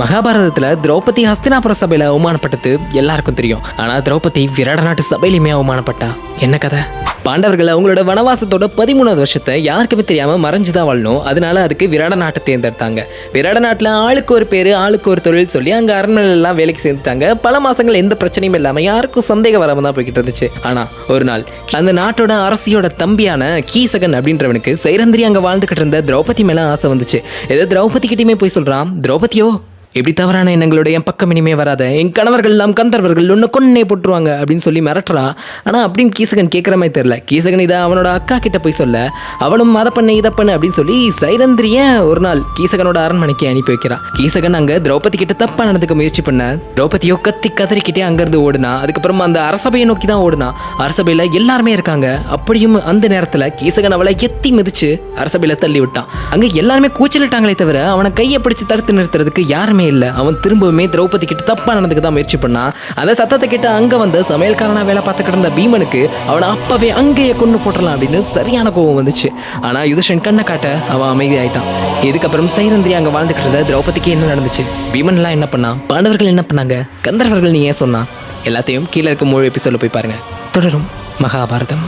மகாபாரதத்துல திரௌபதி ஹஸ்தினாபுர சபையில அவமானப்பட்டது எல்லாருக்கும் தெரியும். ஆனா திரௌபதி விராட நாட்டு சபையிலுமே அவமானப்பட்டா. என்ன கதை? பாண்டவர்கள் அவங்களோட வனவாசத்தோட பதிமூணாவது வருஷத்தை யாருக்குமே தெரியாம மறைஞ்சுதான் வாழணும். அதனால அதுக்கு விராட நாட்டை தேர்ந்தெடுத்தாங்க. விராட நாட்டுல ஆளுக்கு ஒரு பேரு ஆளுக்கு ஒரு தொழில் சொல்லி அங்க அரண்மனை எல்லாம் வேலைக்கு சேர்ந்துட்டாங்க. பல மாசங்கள் எந்த பிரச்சனையும் இல்லாம யாருக்கும் சந்தேகம் வராம தான் போய்கிட்டு இருந்துச்சு. ஆனா ஒரு நாள் அந்த நாட்டோட அரசியோட தம்பியான கீசகன் அப்படின்றவனுக்கு சைரந்திரி அங்க வாழ்ந்துகிட்டு இருந்த திரௌபதி மேல ஆசை வந்துச்சு. ஏதோ திரௌபதி கிட்டயுமே போய் சொல்றான் திரௌபதியோ இப்படி தவறான எண்ணங்களோட என் பக்கம் இனிமே வராத? என் கணவர்கள் எல்லாம் கந்தர்வர்கள் ஒன்று கொன்னே போட்டுருவாங்க அப்படின்னு சொல்லி மிரட்டுறா. ஆனால் அப்படின்னு கீசகன் கேட்குற மாதிரி தெரில கீசகன் இதை அவனோட அக்கா கிட்ட போய் சொல்ல அவளும் அதை பண்ணு இதை பண்ணு அப்படின்னு சொல்லி சைரந்திரிய ஒரு நாள் கீசகனோட அரண்மனைக்கு அனுப்பி வைக்கிறான் கீசகன் அங்கே திரௌபதி கிட்ட தப்பாக நடந்துக்க முயற்சி பண்ண. திரௌபதியோ கத்தி கதறிக்கிட்டே அங்கேருந்து ஓடுனா அதுக்கப்புறமா அந்த அரசபையை நோக்கி தான் ஓடுனா அரசபையில் எல்லாருமே இருக்காங்க. அப்படியும் அந்த நேரத்தில் கீசகன் அவளை எத்தி மிதிச்சு அரசபையில் தள்ளி விட்டான். அங்கே எல்லாருமே கூச்சலிட்டாங்களே தவிர அவனை கையை பிடிச்சி தடுத்து நிறுத்துறதுக்கு யாருமே இல்லை. அவன் திரும்பவுமே திரௌபதி கிட்ட தப்பா நடந்துக்க தான் முயற்சி பண்ணான் அந்த சத்தத்தை கிட்ட அங்கே வந்த சமையல்காரனா வேலை பார்த்துக்கிட்டு இருந்த பீமனுக்கு அவனை அப்பவே அங்கேயே கொண்டு போட்டுடலாம் அப்படின்னு சரியான கோவம் வந்துச்சு. ஆனால் யுதிஷன் கண்ணை காட்ட அவன் அமைதியாயிட்டான். இதுக்கப்புறம் சைரந்திரி அங்கே வாழ்ந்துக்கிட்டு இருந்த திரௌபதிக்கு என்ன நடந்துச்சு? பீமன்லாம் என்ன பண்ணான் பாண்டவர்கள் என்ன பண்ணாங்க? கந்தர்வர்கள் நீ ஏன் சொன்னா? எல்லாத்தையும் கீழே இருக்க மூணு எபிசோட போய் பாருங்க. தொடரும் மகாபாரதம்.